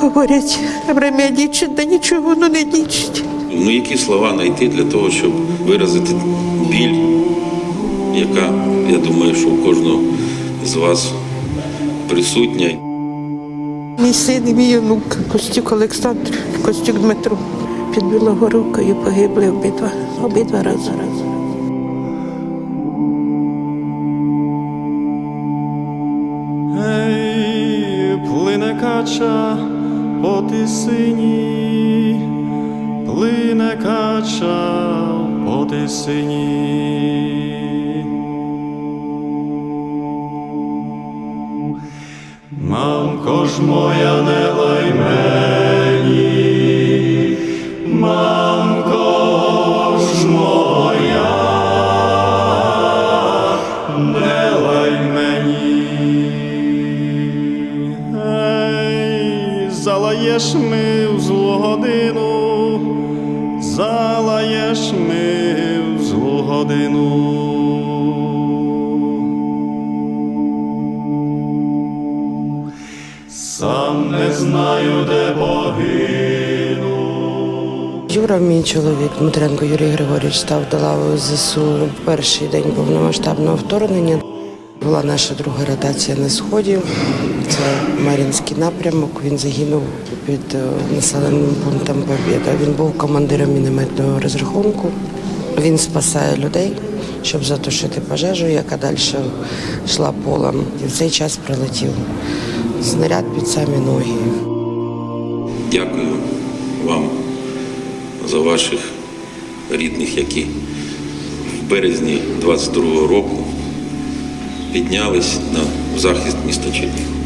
говорять, время лічить, да нічого воно не лічить. Ну, які слова знайти для того, щоб виразити біль, яка, я думаю, що у кожного з вас присутня. Мій син і мій онук Костюк Олександр, Костюк Дмитро. Під Білогоровкою погибли обидва, обидва рази разом. Ей, плине кача по тисині, плине кача по тисині. Мамко ж моя не лай мені, залаєш ми в злу годину, залаєш ми в злу годину. Сам не знаю, де погину. Юра, мій чоловік Дмитренко Юрій Григорійович, став до лави ЗСУ в перший день повномасштабного вторгнення. Була наша друга ротація на сході. Це Мар'їнський напрямок. Він загинув під е, населеним пунктом Побєда. Він був командиром мінометного розрахунку. Він спасає людей, щоб затушити пожежу, яка далі йшла полем. І в цей час прилетів снаряд під самі ноги. Дякую вам за ваших рідних, які в березні 22-го року піднялись на захист міста Чернігова.